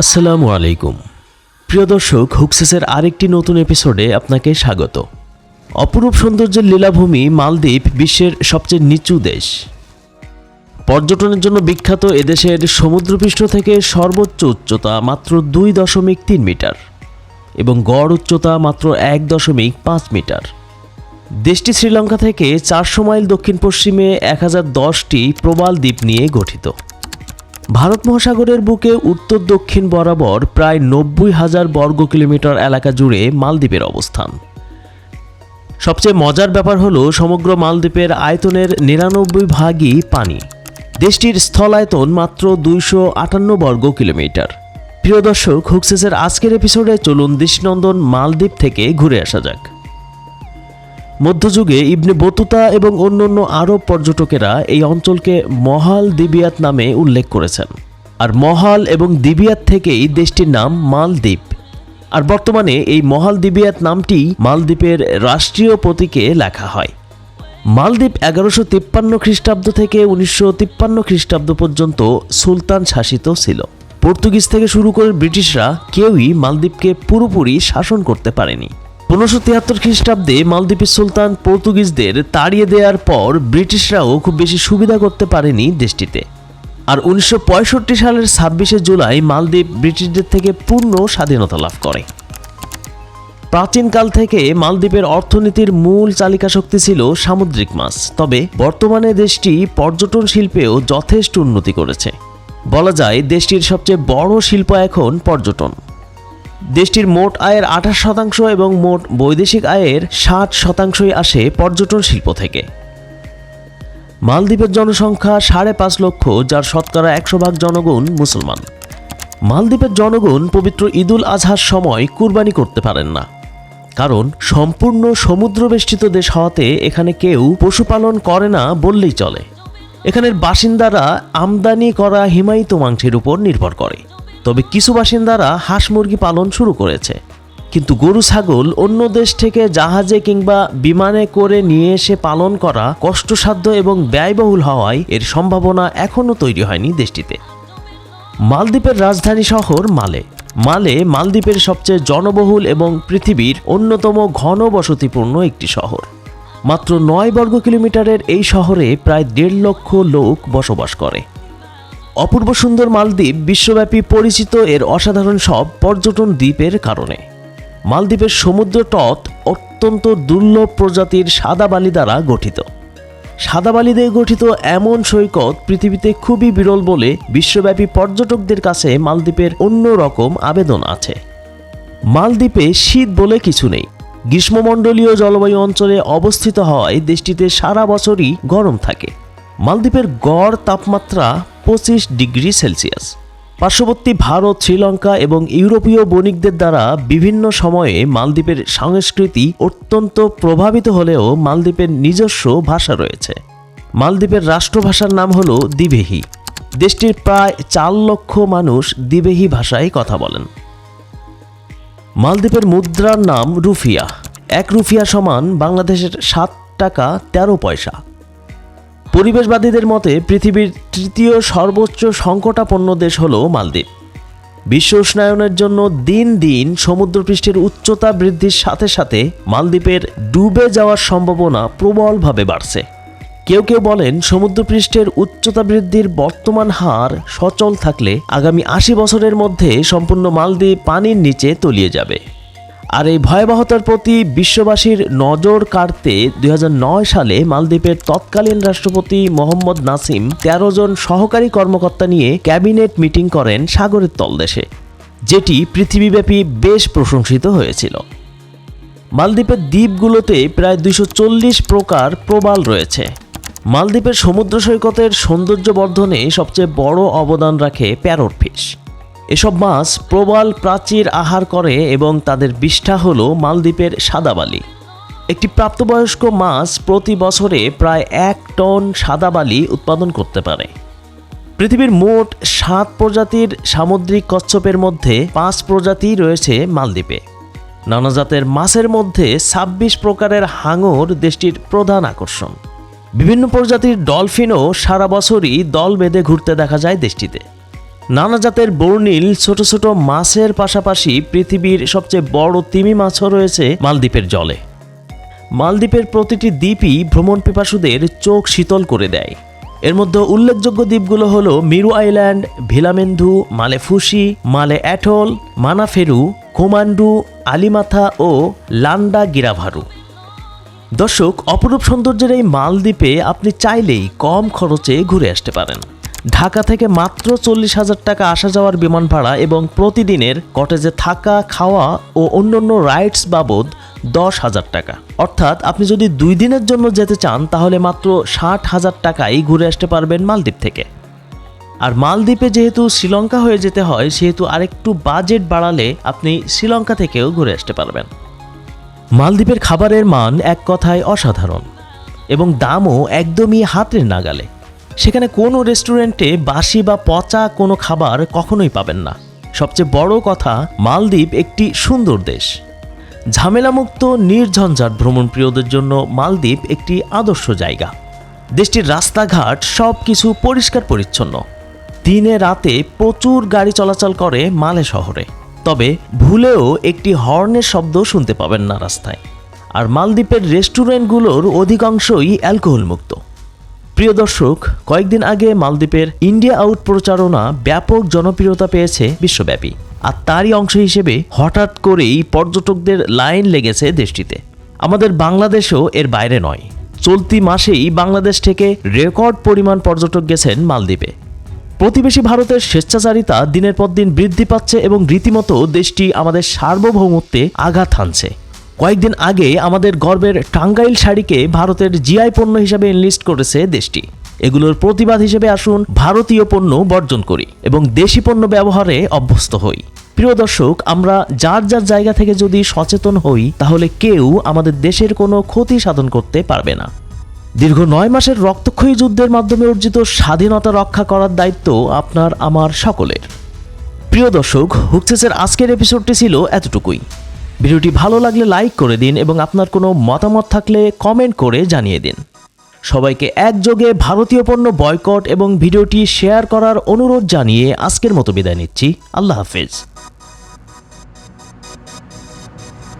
আসসালামু আলাইকুম। প্রিয় দর্শক, হুকসেসের আরেকটি নতুন এপিসোডে আপনাকে স্বাগত। অপরূপ সৌন্দর্যের লীলাভূমি মালদ্বীপ, বিশ্বের সবচেয়ে নিচু দেশ। পর্যটনের জন্য বিখ্যাত এদেশের সমুদ্রপৃষ্ঠ থেকে সর্বোচ্চ উচ্চতা মাত্র দুই দশমিক তিন মিটার এবং গড় উচ্চতা মাত্র এক দশমিক পাঁচ মিটার। দেশটি শ্রীলঙ্কা থেকে চারশো মাইল দক্ষিণ পশ্চিমে এক হাজার দশটি প্রবাল দ্বীপ নিয়ে গঠিত। ভারত মহাসাগরের বুকে উত্তর দক্ষিণ বরাবর প্রায় নব্বই হাজার বর্গ কিলোমিটার এলাকা জুড়ে মালদ্বীপের অবস্থান। সবচেয়ে মজার ব্যাপার হলো সমগ্র মালদ্বীপের আয়তনের নিরানব্বই ভাগই পানি। দেশটির স্থল আয়তন মাত্র দুইশো আটান্ন বর্গ কিলোমিটার। প্রিয় দর্শক, হুকসেসের আজকের এপিসোডে চলুন দৃষ্টিনন্দন মালদ্বীপ থেকে ঘুরে আসা যাক। মধ্যযুগে ইবনে বতুতা এবং অন্যান্য আরব পর্যটকেরা এই অঞ্চলকে মহাল দিবিয়াত নামে উল্লেখ করেছেন। আর মহাল এবং দিবিয়াত থেকেই দেশটির নাম মালদ্বীপ। আর বর্তমানে এই মহাল দিবিয়াত নামটি মালদ্বীপের রাষ্ট্রীয় প্রতীকে লেখা হয়। মালদ্বীপ এগারোশো তিপ্পান্ন খ্রিস্টাব্দ থেকে উনিশশো তিপ্পান্ন খ্রিস্টাব্দ পর্যন্ত সুলতান শাসিত ছিল। পর্তুগিজ থেকে শুরু করে ব্রিটিশরা কেউই মালদ্বীপকে পুরোপুরি শাসন করতে পারেনি। পনেরোশো তিয়াত্তর খ্রিস্টাব্দে মালদ্বীপের সুলতান পর্তুগিজদের তাড়িয়ে দেওয়ার পর ব্রিটিশরাও খুব বেশি সুবিধা করতে পারেনি দেশটিতে। আর উনিশশো পঁয়ষট্টি সালের ছাব্বিশে জুলাই মালদ্বীপ ব্রিটিশদের থেকে পূর্ণ স্বাধীনতা লাভ করে। প্রাচীনকাল থেকে মালদ্বীপের অর্থনীতির মূল চালিকা শক্তি ছিল সামুদ্রিক মাছ। তবে বর্তমানে দেশটি পর্যটন শিল্পেও যথেষ্ট উন্নতি করেছে। বলা যায়, দেশটির সবচেয়ে বড় শিল্প এখন পর্যটন। দেশটির মোট আয়ের আঠাশ শতাংশ এবং মোট বৈদেশিক আয়ের ষাট শতাংশই আসে পর্যটন শিল্প থেকে। মালদ্বীপের জনসংখ্যা সাড়ে পাঁচ লক্ষ, যার শতকরা একশো ভাগ জনগণ মুসলমান। মালদ্বীপের জনগণ পবিত্র ঈদুল আজহার সময় কুরবানি করতে পারেন না। কারণ সম্পূর্ণ সমুদ্রবেষ্টিত দেশ হওয়াতে এখানে কেউ পশুপালন করে না বললেই চলে। এখানের বাসিন্দারা আমদানি করা হিমায়িত মাংসের উপর নির্ভর করে। তবে কিছু বাসিন্দারা হাঁস মুরগি পালন শুরু করেছে। কিন্তু গরু, ছাগল অন্য দেশ থেকে জাহাজে কিংবা বিমানে করে নিয়ে এসে পালন করা কষ্টসাধ্য এবং ব্যয়বহুল হওয়ায় এর সম্ভাবনা এখনও তৈরি হয়নি দেশটিতে। মালদ্বীপের রাজধানী শহর মালে। মালে মালদ্বীপের সবচেয়ে জনবহুল এবং পৃথিবীর অন্যতম ঘন বসতিপূর্ণ একটি শহর। মাত্র নয় বর্গ কিলোমিটারের এই শহরে প্রায় দেড় লক্ষ লোক বসবাস করে। অপূর্ব সুন্দর মালদ্বীপ বিশ্বব্যাপী পরিচিত এর অসাধারণ সব পর্যটন দ্বীপের কারণে। মালদ্বীপের সমুদ্র তট অত্যন্ত দুর্লভ প্রজাতির সাদা বালি দ্বারা গঠিত। সাদা বালি দিয়ে গঠিত এমন সৈকত পৃথিবীতে খুবই বিরল বলে বিশ্বব্যাপী পর্যটকদের কাছে মালদ্বীপের অন্য রকম আবেদন আছে। মালদ্বীপে শীত বলে কিছু নেই। গ্রীষ্মমণ্ডলীয় জলবায়ু অঞ্চলে অবস্থিত হওয়ায় দেশটিতে সারা বছরই গরম থাকে। মালদ্বীপের গড় তাপমাত্রা পঁচিশ ডিগ্রি সেলসিয়াস। পার্শ্ববর্তী ভারত, শ্রীলঙ্কা এবং ইউরোপীয় বণিকদের দ্বারা বিভিন্ন সময়ে মালদ্বীপের সংস্কৃতি অত্যন্ত প্রভাবিত হলেও মালদ্বীপের নিজস্ব ভাষা রয়েছে। মালদ্বীপের রাষ্ট্রভাষার নাম হল দিবেহি দেশটির প্রায় চার লক্ষ মানুষ দিবেহি ভাষায় কথা বলেন। মালদ্বীপের মুদ্রার নাম রুফিয়া। এক রুফিয়া সমান বাংলাদেশের সাত টাকা তেরো পয়সা। পরিবেশবাদীদের মতে পৃথিবীর তৃতীয় সর্বোচ্চ সংকটাপন্ন দেশ হল মালদ্বীপ। বিশ্ব উষ্ণায়নের জন্য দিন দিন সমুদ্রপৃষ্ঠের উচ্চতা বৃদ্ধির সাথে সাথে মালদ্বীপের ডুবে যাওয়ার সম্ভাবনা প্রবলভাবে বাড়ছে। কেউ কেউ বলেন সমুদ্রপৃষ্ঠের উচ্চতা বৃদ্ধির বর্তমান হার সচল থাকলে আগামী আশি বছরের মধ্যে সম্পূর্ণ মালদ্বীপ পানির নিচে তলিয়ে যাবে। আর এই ভয়াবহতার প্রতি বিশ্ববাসীর নজর কাড়তে দুই হাজার নয় সালে মালদ্বীপের তৎকালীন রাষ্ট্রপতি মোহাম্মদ নাসিম তেরো জন সহকারী কর্মকর্তা নিয়ে ক্যাবিনেট মিটিং করেন সাগরের তলদেশে যেটি পৃথিবীব্যাপী বেশ প্রশংসিত হয়েছিল। মালদ্বীপের দ্বীপগুলোতে প্রায় দুইশো প্রকার প্রবাল রয়েছে। মালদ্বীপের সমুদ্র সৈকতের সৌন্দর্য বর্ধনে সবচেয়ে বড় অবদান রাখে প্যারট ফিশ এসব মাছ প্রবাল প্রাচীর আহার করে এবং তাদের বিষ্ঠা হল মালদ্বীপের সাদাবালি। একটি প্রাপ্তবয়স্ক মাছ প্রতি বছরে প্রায় এক টন সাদাবালি উৎপাদন করতে পারে। পৃথিবীর মোট সাত প্রজাতির সামুদ্রিক কচ্ছপের মধ্যে পাঁচ প্রজাতি রয়েছে মালদ্বীপে। নানা জাতের মাছের মধ্যে ছাব্বিশ প্রকারের হাঙর দেশটির প্রধান আকর্ষণ। বিভিন্ন প্রজাতির ডলফিনও সারা বছরই দল বেঁধে ঘুরতে দেখা যায় দেশটিতে। নানা জাতের বর্ণিল, ছোট ছোট মাছের পাশাপাশি পৃথিবীর সবচেয়ে বড় তিমি মাছও রয়েছে মালদ্বীপের জলে। মালদ্বীপের প্রতিটি দ্বীপই ভ্রমণ পিপাসুদের চোখ শীতল করে দেয়। এর মধ্যে উল্লেখযোগ্য দ্বীপগুলো হলো মিরু আইল্যান্ড ভিলামেন্ধু মালেফুসি মালে অ্যাটল, মানাফেরু, কোমান্ডু, আলিমাথা ও লান্ডা গিরাভারু। দর্শক, অপরূপ সৌন্দর্যের এই মালদ্বীপে আপনি চাইলেই কম খরচে ঘুরে আসতে পারেন। ঢাকা থেকে মাত্র চল্লিশ হাজার টাকা আসা যাওয়ার বিমান ভাড়া এবং প্রতিদিনের কটেজে থাকা, খাওয়া ও অন্যান্য রাইডস বাবদ দশ হাজার টাকা। অর্থাৎ আপনি যদি দুই দিনের জন্য যেতে চান, তাহলে মাত্র ষাট হাজার টাকায় ঘুরে আসতে পারবেন মালদ্বীপ থেকে। আর মালদ্বীপে যেহেতু শ্রীলঙ্কা হয়ে যেতে হয়, সেহেতু আরেকটু বাজেট বাড়ালে আপনি শ্রীলঙ্কা থেকেও ঘুরে আসতে পারবেন। মালদ্বীপের খাবারের মান এক কথায় অসাধারণ এবং দামও একদমই হাতের নাগালে। সেখানে কোনো রেস্টুরেন্টে বাসি বা পচা কোনো খাবার কখনোই পাবেন না। সবচেয়ে বড় কথা, মালদ্বীপ একটি সুন্দর দেশ। ঝামেলামুক্ত, নির্ঝঞ্ঝাট ভ্রমণপ্রিয়দের জন্য মালদ্বীপ একটি আদর্শ জায়গা। দেশটির রাস্তাঘাট সব কিছু পরিষ্কার পরিচ্ছন্ন। দিনে রাতে প্রচুর গাড়ি চলাচল করে মালে শহরে। তবে ভুলেও একটি হর্নের শব্দ শুনতে পাবেন না রাস্তায়। আর মালদ্বীপের রেস্টুরেন্টগুলোর অধিকাংশই অ্যালকোহল মুক্ত প্রিয় দর্শক, কয়েকদিন আগে মালদ্বীপের ইন্ডিয়া আউট প্রচারণা ব্যাপক জনপ্রিয়তা পেয়েছে বিশ্বব্যাপী। আর তারই অংশ হিসেবে হঠাৎ করেই পর্যটকদের লাইন লেগেছে দেশটিতে। আমাদের বাংলাদেশও এর বাইরে নয়। চলতি মাসেই বাংলাদেশ থেকে রেকর্ড পরিমাণ পর্যটক গেছেন মালদ্বীপে। প্রতিবেশী ভারতের স্বেচ্ছাচারিতা দিনের পর দিন বৃদ্ধি পাচ্ছে এবং রীতিমতো দেশটি আমাদের সার্বভৌমত্বে আঘাত হানছে। কয়েকদিন আগে আমাদের গর্বের টাঙ্গাইল শাড়িকে ভারতের জিআই পণ্য হিসেবে এনলিস্ট করেছে দেশটি। এগুলোর প্রতিবাদ হিসেবে আসুন ভারতীয় পণ্য বর্জন করি এবং দেশি পণ্য ব্যবহারে অভ্যস্ত হই। প্রিয় দর্শক, আমরা যার যার জায়গা থেকে যদি সচেতন হই, তাহলে কেউ আমাদের দেশের কোনো ক্ষতি সাধন করতে পারবে না। দীর্ঘ নয় মাসের রক্তক্ষয়ী যুদ্ধের মাধ্যমে অর্জিত স্বাধীনতা রক্ষা করার দায়িত্ব আপনার, আমার সকলের। প্রিয় দর্শক, হুকসেসের আজকের এপিসোডটি ছিল এতটুকুই। ভিডিওটি ভালো লাগলে লাইক করে দিন এবং আপনার কোনো মতামত থাকলে কমেন্ট করে জানিয়ে দিন। সবাইকে একযোগে ভারতীয় পণ্য বয়কট এবং ভিডিওটি শেয়ার করার অনুরোধ জানিয়ে আজকের মতো বিদায় নিচ্ছি। আল্লাহ হাফেজ।